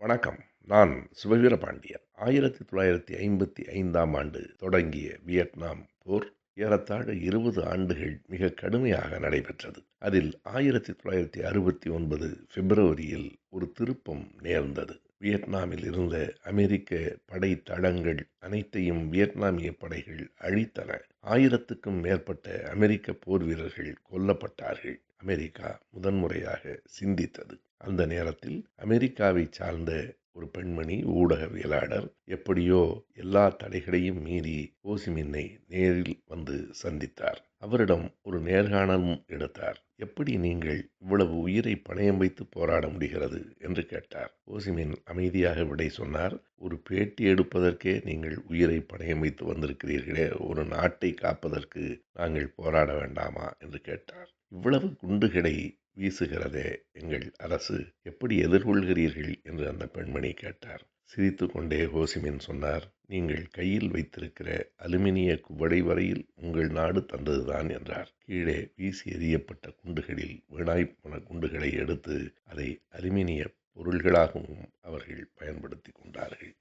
வணக்கம். நான் சிவவீரபாண்டியன். ஆயிரத்தி தொள்ளாயிரத்தி ஐம்பத்தி ஐந்தாம் ஆண்டு தொடங்கிய வியட்நாம் போர் ஏறத்தாழ இருபது ஆண்டுகள் மிக கடுமையாக நடைபெற்றது. அதில் ஆயிரத்தி தொள்ளாயிரத்தி அறுபத்தி ஒன்பது பிப்ரவரியில் ஒரு திருப்பம் நேர்ந்தது. வியட்நாமில் இருந்த அமெரிக்க படை தளங்கள் அனைத்தையும் வியட்நாமிய படைகள் அழித்தன. ஆயிரத்துக்கும் மேற்பட்ட அமெரிக்க போர் வீரர்கள் கொல்லப்பட்டார்கள். அமெரிக்கா முதன்முறையாக சிந்தித்தது. அந்த நேரத்தில் அமெரிக்காவை சார்ந்த ஒரு பெண்மணி ஊடகவியலாளர் எப்படியோ எல்லா தடைகளையும் மீறி ஓசிமின்னை நேரில் வந்து சந்தித்தார். அவரிடம் ஒரு நேர்காணலும் எடுத்தார். எப்படி நீங்கள் இவ்வளவு உயிரை பணயம் வைத்து போராட முடிகிறது? என்று கேட்டார். ஓசிமின் அமைதியாக விடை சொன்னார். ஒரு பேட்டி எடுப்பதற்கே நீங்கள் உயிரை பணயம் வைத்து வந்திருக்கிறீர்களே. ஒரு நாட்டை காப்பதற்கு நாங்கள் போராட வேண்டாமா? என்று கேட்டார். இவ்வளவு குண்டுகளை வீசுகிறதே எங்கள் அரசு. எப்படி எதிர்கொள்கிறீர்கள்? என்று அந்த பெண்மணி கேட்டார். சிரித்து கொண்டே ஹோசிமின் சொன்னார் நீங்கள் கையில் வைத்திருக்கிற அலுமினிய குவடை வரையில் உங்கள் நாடு தந்ததுதான் என்றார். கீழே வீசி எறியப்பட்ட குண்டுகளில் வீணாய் குண்டுகளை எடுத்து அதை அலுமினிய பொருள்களாகவும் அவர்கள் பயன்படுத்தி கொண்டார்கள்.